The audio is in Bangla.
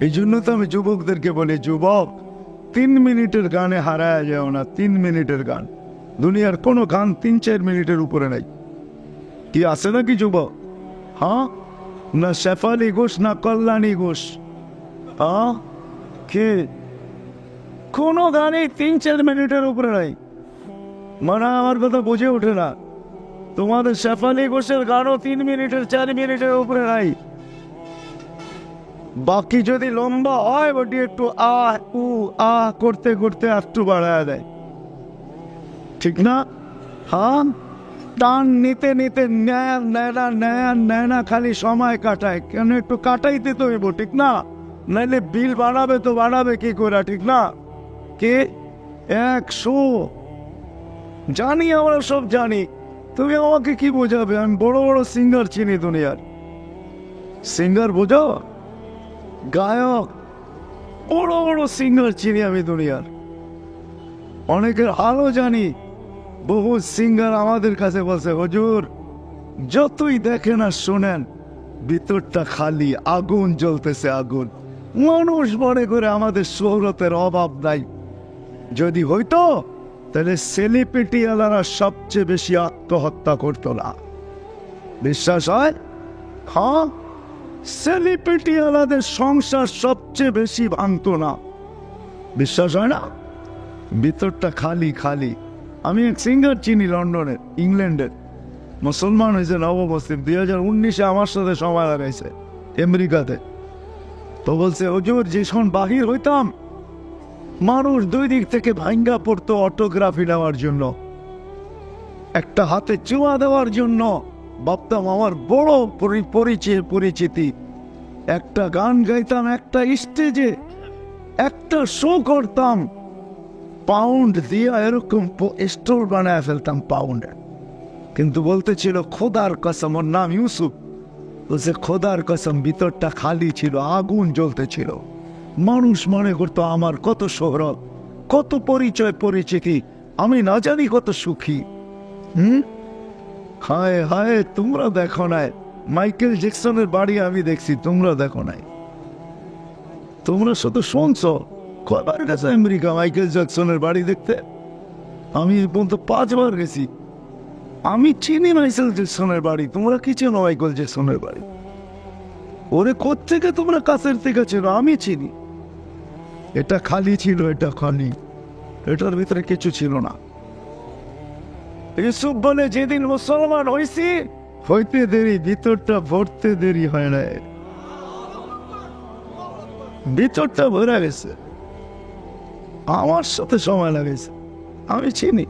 এই জন্য তো আমি যুবকদেরকে বলি, যুবক, তিন মিনিটের গানে হারায় যাও না, তিন মিনিটের গান। দুনিয়ার কোনো গান তিন, চার মিনিটের উপরে নাই। কি আছে নাকি যুবক? হ্যাঁ? না শেফালি ঘোষ, না কল্যাণী ঘোষ। হ্যাঁ? কে? কোনো গানই তিন, চার মিনিটের উপরে নাই। মানে আমার কথা বুঝে ওঠে না। তোমাদের শেফালি ঘোষের গানও তিন মিনিটের, চার মিনিটের উপরে নাই। বাকি যদি লম্বা হয় বটি একটু আ, উ, আ করতে করতে একটু বাড়ায় দেয়। ঠিক না? হ্যাঁ টান নিতে নিতে ন্যায় ন্যায়না ন্যায় ন্যায়না খালি সময় কাটায়। কেন একটু কাটাইতে তো হইব, ঠিক না? নাইলে বিল বাড়াবে তো বাড়াবে কি করে ঠিক না? কে? একশো। জানি আমরা সব জানি। তুমি আমাকে কি বোঝাবে? আমি বড় বড় সিঙ্গার চিনি দুনিয়ার। সিঙ্গার বোঝো গায়ক। বড় বড় সিঙ্গার চিনি আমি দুনিয়ার। অনেকের আরও জানি, বহু সিঙ্গার আমাদের কাছে বলছে, হুজুর, যতই দেখেন আর শোনেন, ভিতরটা খালি, আগুন জ্বলতেছে আগুন। মানুষ মনে করে আমাদের শহরতের অভাব নাই। যদি হইতো, তাহলে সেলিব্রিটিওয়ালারা সবচেয়ে বেশি আত্মহত্যা করতো না। বিশ্বাস হয়? হ্যাঁ? সেলিব্রিটিওয়ালাদের সংসার সবচেয়ে বেশি ভাঙতো না। বিশ্বাস হয় না? ভিতরটা খালি খালি। আমি এক সিঙ্গার চিনি লন্ডনের, ইংল্যান্ডের। মুসলমান হয়েছে নবমুসলিম, দুই হাজার উনিশে আমার সাথে সময় লাগাইছে আমেরিকাতে। তো বলছে, হজুর যে সময় বাহির হইতাম, মানুষ দুই দিক থেকে ভাঙ্গা পড়তো অটোগ্রাফি নেওয়ার জন্য, একটা হাতে চুমা দেওয়ার জন্য। ভাবতাম আমার বড় পরিচয় পরিচিতি। একটা গান গাইতাম, একটা স্টেজে, একটা শো করতাম। পাউন্ড দিয়ে এরকম স্টোর বানায় ফেলতাম পাউন্ড। কিন্তু বলতে ছিল খোদার কসম, ওর নাম ইউসুফ। বলছে, খোদার কসম, ভিতরটা খালি ছিল, আগুন জ্বলতে ছিল মানুষ মনে করতো, আমার কত শহরত কত পরিচয়, পরিচিতি, আমি না জানি কত সুখী। হুম? হায় হায়, তোমরা দেখো নাই। মাইকেল জ্যাকসনের বাড়ি আমি দেখছি, তোমরা দেখো নাই। তোমরা শুধু শুনছো কবার গেছে আমেরিকা মাইকেল জ্যাকসনের বাড়ি দেখতে? আমি এই পর্যন্ত পাঁচবার গেছি। আমি চিনি মাইকেল জ্যাকসনের বাড়ি, তোমরা কি চেনো মাইকেল জ্যাকসনের বাড়ি? ওরে কোত্থেকে তোমরা কাছের থেকে চেনো? আমি চিনি। এটা খালি ছিল, এটা খালি। এটার ভিতরে কিছু ছিল না। ইউসুফ বলে যেদিন মুসলমান হয়েছি হইতে দেরি, ভিতরটা ভরতে দেরি হয় না ভিতরটা ভরা গেছে। আমার সাথে সময় লাগেছে আমি চিনি।